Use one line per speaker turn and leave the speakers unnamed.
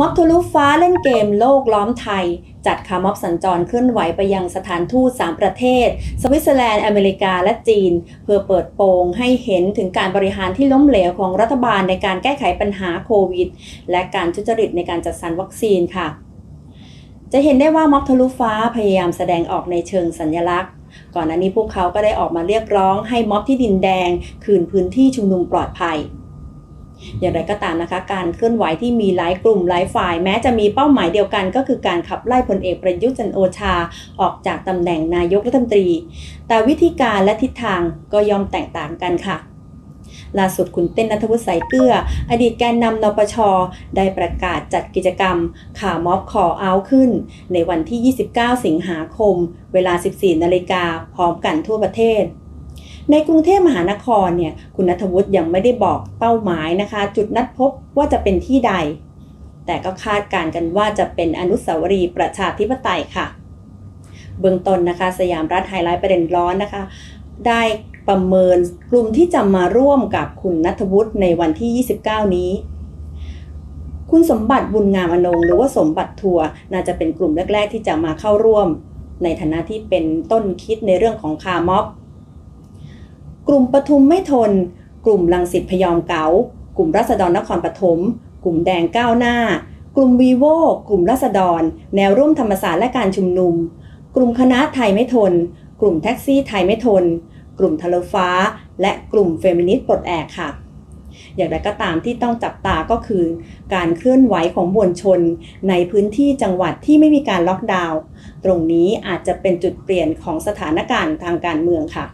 ม็อบทะลุฟ้าเล่นเกมโลกล้อมไทย จัดคาร์ม็อบสัญจรเคลื่อนไหวไปยังสถานทูต 3 ประเทศ สวิตเซอร์แลนด์ อเมริกาและจีน เพื่อเปิดโปงให้เห็นถึงการบริหารที่ล้มเหลวของรัฐบาลในการแก้ไขปัญหาโควิด และการทุจริตในการจัดสรรวัคซีนค่ะ จะเห็นได้ว่าม็อบทะลุฟ้าพยายามแสดงออกในเชิงสัญลักษณ์ก่อนหน้านี้พวกเขาก็ได้ออกมาเรียกร้องให้ม็อบที่ดินแดง คืนพื้นที่ชุมนุมปลอดภัย อย่างไรก็ตามนะคะ การเคลื่อนไหวที่มีหลายกลุ่มหลายฝ่าย แม้จะมีเป้าหมายเดียวกัน ก็คือการขับไล่พลเอกประยุทธ์จันโอชา ออกจากตำแหน่งนายกรัฐมนตรี แต่วิธีการและทิศทางก็ยอมแตกต่างกันค่ะล่าสุดคุณเต้นนัทวุฒิสายเกลือ อดีตแกนนำนปช ได้ประกาศจัดกิจกรรม ข่าม็อบคอเอาขึ้น ในวันที่ 29 สิงหาคม เวลา 14 นาฬิกาพร้อมกันทั่วประเทศ ในกรุงเทพมหานครเนี่ยคุณนัทวุฒิยังไม่ได้บอกเป้าหมายนะคะ จุดนัดพบว่าจะเป็นที่ใด แต่ก็คาดการกันว่าจะเป็นอนุสาวรีย์ประชาธิปไตยค่ะ เบื้องต้นนะคะ สยามรัฐไฮไลท์ประเด็นร้อนนะคะ ได้ประเมินกลุ่มที่จะมาร่วมกับคุณนัทวุฒิในวันที่ 29 นี้คุณสมบัติบุญงามอนงหรือว่าสมบัติทัวร์น่าจะเป็นกลุ่มแรก ๆ ที่จะมาเข้าร่วม ในฐานะที่เป็นต้นคิดในเรื่องของคาร์ม็อบ กลุ่มปทุมไม่ทน กลุ่มลังสิตพยอมเก๋ากลุ่มรัษฎรนครปฐมกลุ่มแดงก้าวหน้า กลุ่มวีโวกลุ่มรัษฎร แนวร่วมธรรมศาสตร์และการชุมนุม กลุ่มคณะไทยไม่ทน กลุ่มแท็กซี่ไทยไม่ทน กลุ่มทะเลฟ้า และกลุ่มเฟมินิสต์ปลดแอกค่ะอย่างไรก็ตามที่ต้องจับตาก็คือ การเคลื่อนไหวของมวลชน ในพื้นที่จังหวัดที่ไม่มีการล็อกดาวน์ตรงนี้อาจจะเป็นจุดเปลี่ยนของสถานการณ์ทางการเมืองค่ะ